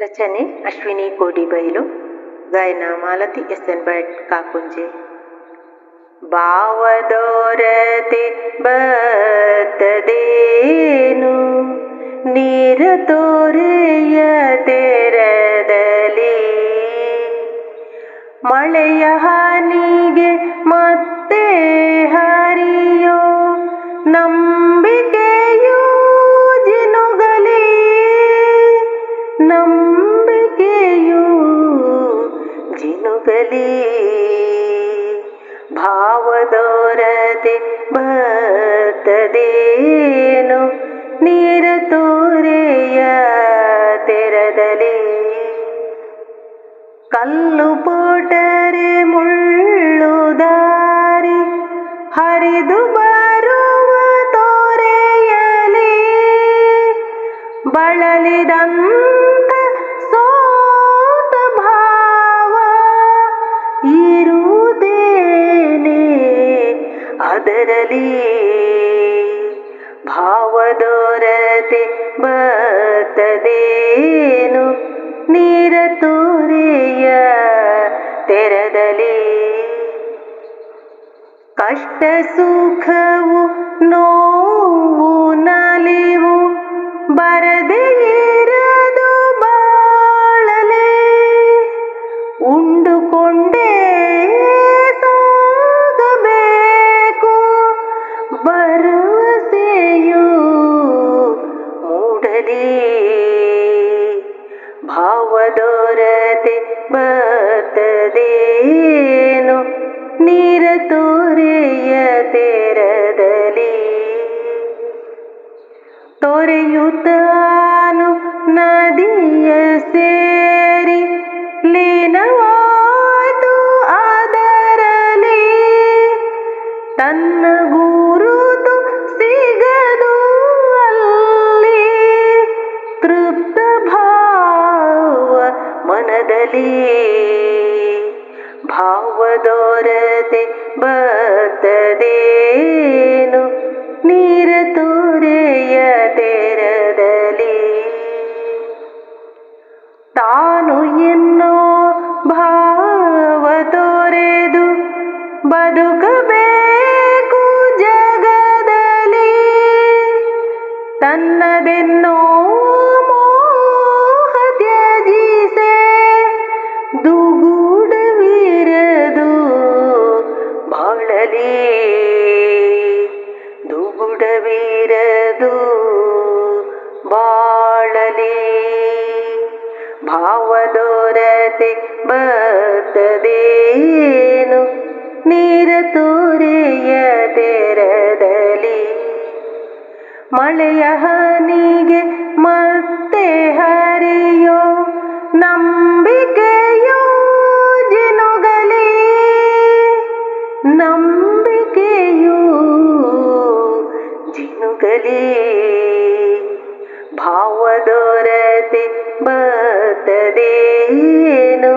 ರಚನೆ ಅಶ್ವಿನಿ ಕೋಡಿಬೈಲು ಗಾಯನ Malathi S N Bhat Kakunje. ಭಾವದೋರತೆ ಬತ್ತದೇನು ನೀರ ತೋರೆಯ ತೆರದಲ್ಲಿ ಮಳೆಯ ಬರ್ತದೇನು? ನೀರ ತೋರೆಯ ತೆರದಲ್ಲಿ ಕಲ್ಲು ಪೋಟರೆ ಮುಳ್ಳು ದಾರಿ ಹರಿದು ಬರುವ ತೋರೆಯಲಿ ಬಳಲಿದಂತ ಸೋತ ಭಾವ ಇರುವುದೇನೆ ಅದರಲಿ ಭಾವದೋರತೆ ಬತ್ತದೇನು ನೀರ ತೋರೆಯ ತೆರದಲಿ ಕಷ್ಟ ಸುಖವು ನೋವು ತೊರೆಯುತ್ತಾನು ನದಿಯ ಸೇರಿ ಲೀನವಾಯ್ತು ಅದರಲಿ ತನ್ನ ಗುರುತು ಸಿಗದು ಅಲ್ಲಿ ತೃಪ್ತ ಭಾವ ಮನದಲ್ಲಿ ಭಾವದೋರತೆ ಬರ್ತದೇನು ತಾನು ಎನ್ನೋ ಭಾವ ತೋರೆದು ಬದುಕಬೇಕು ಜಗದಲ್ಲಿ. ತನ್ನದೆನ್ನೋ ಮೋಹ ಬಾಳಲಿ. ದುಗುಡವಿರದು ಭಾವದೋರತೆ ಬರ್ತದೇನು? ನೀರ ತೋರೆಯ ತೆರದಲ್ಲಿ ಮಳೆಯ ಹನಿಗೆ ಮತ್ತೆ ಹರಿಯೋ ನಂಬಿಕೆಯೋ ಜಿನುಗಲಿ. ನಂಬಿಕೆಯೋ ಜಿನುಗಲಿ. ಮಾವ ದೊರತೆ ಬತ್ತದೇನು?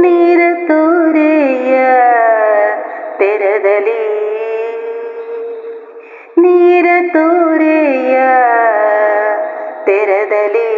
ನೀರ ತೋರೆಯ ತೆರದಲ್ಲಿ. ನೀರ ತೋರೆಯ ತೆರದಲ್ಲಿ.